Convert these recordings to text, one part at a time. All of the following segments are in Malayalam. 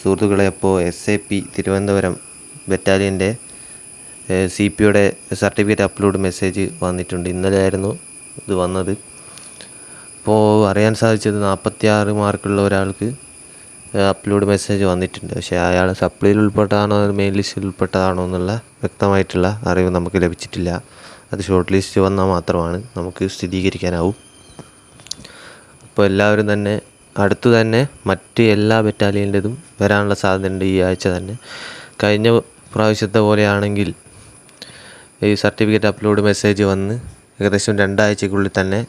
സുഹൃത്തുക്കളെ അപ്പോൾ എസ് എ പി തിരുവനന്തപുരം ബറ്റാലിയന്റെ സി പിയുടെ സർട്ടിഫിക്കറ്റ് അപ്ലോഡ് മെസ്സേജ് വന്നിട്ടുണ്ട്. ഇന്നലെ ആയിരുന്നു ഇത് വന്നത്. അപ്പോൾ അറിയാൻ സാധിച്ചത് നാൽപ്പത്തി ആറ് മാർക്കുള്ള ഒരാൾക്ക് അപ്ലോഡ് മെസ്സേജ് വന്നിട്ടുണ്ട്. പക്ഷേ അയാൾ സപ്ലിയിൽ ഉൾപ്പെട്ടതാണോ മെയിൻ ലിസ്റ്റിൽ ഉൾപ്പെട്ടതാണോ എന്നുള്ള വ്യക്തമായിട്ടുള്ള അറിവ് നമുക്ക് ലഭിച്ചിട്ടില്ല. അത് ഷോർട്ട് ലിസ്റ്റ് വന്നാൽ മാത്രമാണ് നമുക്ക് സ്ഥിരീകരിക്കാനാവും. അപ്പോൾ എല്ലാവരും തന്നെ അടുത്തു തന്നെ മറ്റ് എല്ലാ ബറ്റാലിയന്റെതും വരാനുള്ള സാധ്യതയുണ്ട് ഈ ആഴ്ച തന്നെ. കഴിഞ്ഞ പ്രാവശ്യത്തെ പോലെയാണെങ്കിൽ ഈ സർട്ടിഫിക്കറ്റ് അപ്ലോഡ് മെസ്സേജ് വന്ന് ഏകദേശം രണ്ടാഴ്ചക്കുള്ളിൽ തന്നെ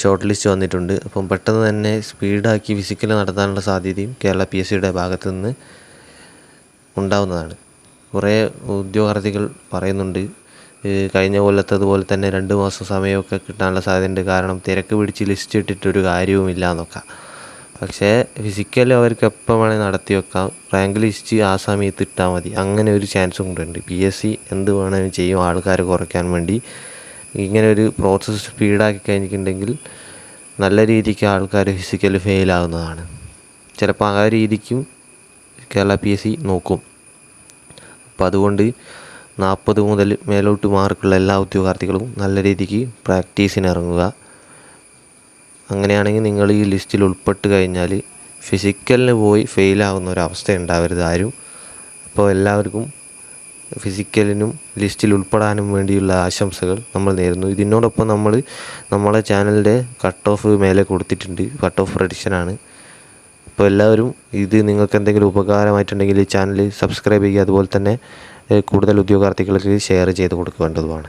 ഷോർട്ട് ലിസ്റ്റ് വന്നിട്ടുണ്ട്. അപ്പം പെട്ടെന്ന് തന്നെ സ്പീഡാക്കി ഫിസിക്കൽ നടത്താനുള്ള സാധ്യതയും കേരള പി എസ് സിയുടെ ഭാഗത്തു നിന്ന് ഉണ്ടാവുന്നതാണ്. കുറേ ഉദ്യോഗാർത്ഥികൾ പറയുന്നുണ്ട് കഴിഞ്ഞ കൊല്ലത്തതുപോലെ തന്നെ രണ്ട് മാസം സമയമൊക്കെ കിട്ടാനുള്ള സാധ്യതയുണ്ട്. കാരണം തിരക്ക് പിടിച്ച് ലിസ്റ്റ് ഇട്ടിട്ടൊരു കാര്യവുമില്ല എന്നൊക്കെ. പക്ഷേ ഫിസിക്കൽ അവർക്ക് എപ്പോൾ വേണേൽ നടത്തി വെക്കാം റാങ്ക് ലിസ്റ്റ് ആ സമയത്ത് ഇട്ടാൽ മതി. അങ്ങനെ ഒരു ചാൻസും കൂടെ ഉണ്ട് പി എസ് സി എന്ത് വേണമെങ്കിലും ചെയ്യും. ആൾക്കാരെ കുറയ്ക്കാൻ വേണ്ടി ഇങ്ങനെ ഒരു പ്രോസസ്സ് സ്പീഡാക്കി കഴിഞ്ഞിട്ടുണ്ടെങ്കിൽ നല്ല രീതിക്ക് ആൾക്കാർ ഫിസിക്കൽ ഫെയിൽ ആകുന്നതാണ് ചിലപ്പോൾ ആ രീതിക്കും കേരള പി എസ് സി നോക്കും. അപ്പോൾ അതുകൊണ്ട് നാൽപ്പത് മുതൽ മേലോട്ട് മാർക്കുള്ള എല്ലാ ഉദ്യോഗാർത്ഥികളും നല്ല രീതിക്ക് പ്രാക്ടീസിന് ഇറങ്ങുക. അങ്ങനെയാണെങ്കിൽ നിങ്ങൾ ഈ ലിസ്റ്റിൽ ഉൾപ്പെട്ട് കഴിഞ്ഞാൽ ഫിസിക്കലിന് പോയി ഫെയിലാവുന്ന ഒരവസ്ഥ ഉണ്ടാവരുത് ആരും. അപ്പോൾ എല്ലാവർക്കും ഫിസിക്കലിനും ലിസ്റ്റിൽ ഉൾപ്പെടാനും വേണ്ടിയുള്ള ആശംസകൾ നമ്മൾ നേരുന്നു. ഇതിനോടൊപ്പം നമ്മൾ നമ്മളെ ചാനലിന്റെ കട്ട് ഓഫ് മേലെ കൊടുത്തിട്ടുണ്ട്. കട്ട് ഓഫ് പ്രഡിക്ഷനാണ് അപ്പോൾ എല്ലാവരും ഇത് നിങ്ങൾക്ക് എന്തെങ്കിലും ഉപകാരമായിട്ടുണ്ടെങ്കിൽ ഈ ചാനൽ സബ്സ്ക്രൈബ് ചെയ്യുക. അതുപോലെ തന്നെ കൂടുതൽ ഉദ്യോഗാർത്ഥികൾക്ക് ഷെയർ ചെയ്ത് കൊടുക്കേണ്ടതുമാണ്.